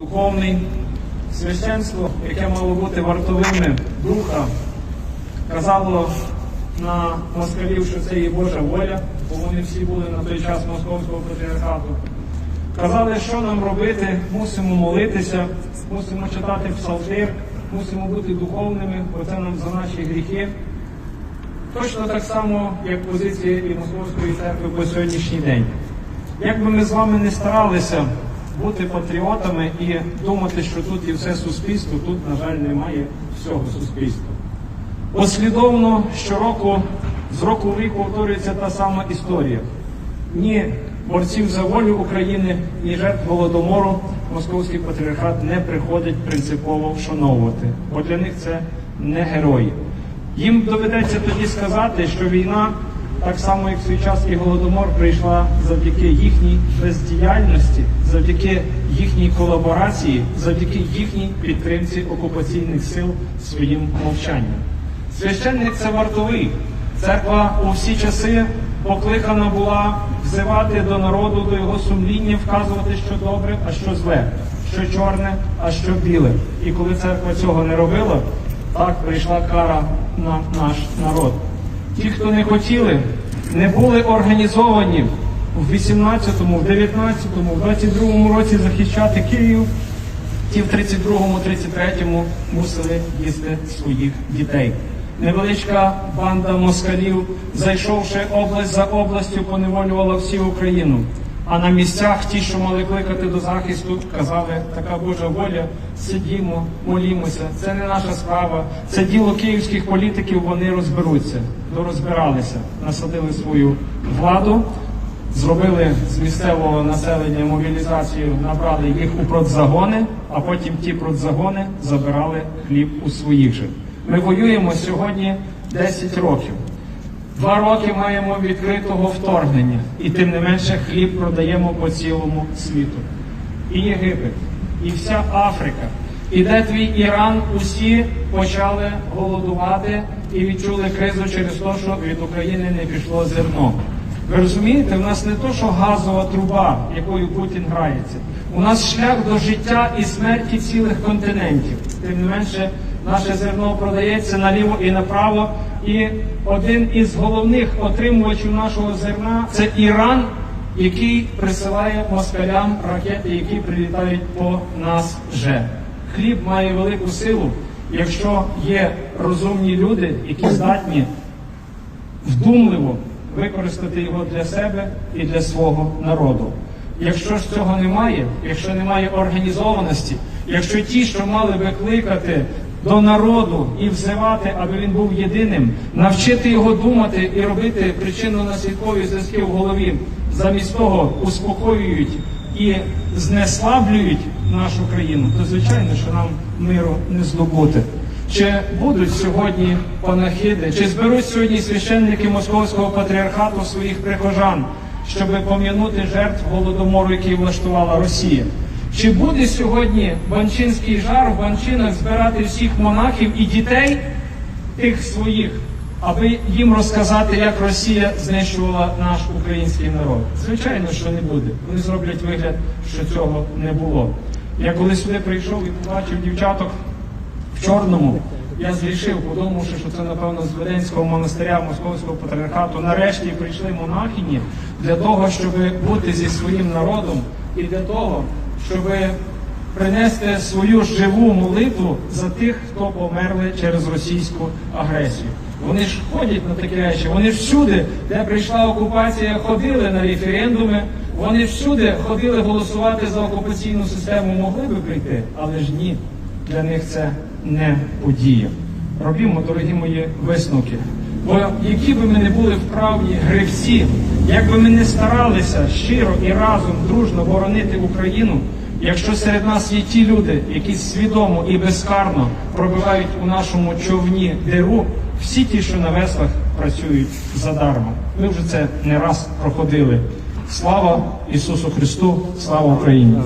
Духовний священство, яке мало бути вартовими духа, казало на москалів, що це є Божа воля, бо вони всі були на той час московського патріархату. Казали, що нам робити, мусимо молитися, мусимо читати псалтир, мусимо бути духовними, бо це нам за наші гріхи. Точно так само, як позиція і Московської церкви по сьогоднішній день. Як би ми з вами не старалися бути патріотами і думати, що тут є все суспільство, тут, на жаль, немає всього суспільства. Послідовно щороку, з року в рік повторюється та сама історія. Ні борців за волю України, ні жертв голодомору московський патріархат не приходить принципово вшановувати, бо для них це не герої. Їм доведеться тоді сказати, що війна, так само як в свій час і голодомор, прийшла завдяки їхній бездіяльності, завдяки їхній колаборації, завдяки їхній підтримці окупаційних сил своїм мовчанням. Священник це вартовий. Церква у всі часи покликана була взивати до народу, до його сумління, вказувати, що добре, а що зле, що чорне, а що біле. І коли церква цього не робила, так прийшла кара на наш народ. Ті, хто не хотіли, не були організовані в 18-му, в 19-му, в 22-му році захищати Київ. Ті в 32-му, 33-му мусили їсти своїх дітей. Невеличка банда москалів, зайшовши область за областю, поневолювала всю Україну. А на місцях ті, що мали кликати до захисту, казали, така Божа воля, сидімо, молімося. Це не наша справа, це діло київських політиків, вони розберуться. Дорозбиралися, насадили свою владу, зробили з місцевого населення мобілізацію, набрали їх у продзагони, а потім ті продзагони забирали хліб у своїх же. Ми воюємо сьогодні 10 років. Два роки маємо відкритого вторгнення, і тим не менше хліб продаємо по цілому світу. І Єгипет, і вся Африка, і де твій Іран, усі почали голодувати і відчули кризу через те, що від України не пішло зерно. Ви розумієте, в нас не то, що газова труба, якою Путін грається. У нас шлях до життя і смерті цілих континентів. Тим не менше, наше зерно продається наліво і направо. І один із головних отримувачів нашого зерна це Іран, який присилає москалям ракети, які прилітають по нас же. Хліб має велику силу, якщо є розумні люди, які здатні вдумливо використати його для себе і для свого народу. Якщо ж цього немає, якщо немає організованості, якщо ті, що мали би кликати до народу і взивати, аби він був єдиним, навчити його думати і робити причинно-наслідкові зв'язки в голові, замість того успокоюють і знеслаблюють нашу країну, то звичайно, що нам миру не здобути. Чи будуть сьогодні панахиди, чи зберуть сьогодні священники Московського патріархату своїх прихожан, щоб пом'янути жертв голодомору, який влаштувала Росія? Чи буде сьогодні банчинський жар в банчинах збирати всіх монахів і дітей тих своїх, аби їм розказати, як Росія знищувала наш український народ? Звичайно, що не буде. Вони зроблять вигляд, що цього не було. Я коли сюди прийшов і побачив дівчаток в чорному. Я зрішив, подумавши, що це, напевно, з Веденського монастиря Московського патріархату. Нарешті прийшли монахині для того, щоб бути зі своїм народом і для того, щоб принести свою живу молитву за тих, хто померли через російську агресію. Вони ж ходять на такі речі, вони всюди, де прийшла окупація, ходили на референдуми, вони всюди ходили голосувати за окупаційну систему, могли би прийти, але ж ні, для них це не подія. Робімо, дорогі мої висновки. Бо які би ми не були вправні гривці, як би ми не старалися щиро і разом дружно боронити Україну, якщо серед нас є ті люди, які свідомо і безкарно пробивають у нашому човні диру, всі ті, що на веслах працюють задарма. Ми вже це не раз проходили. Слава Ісусу Христу, слава Україні!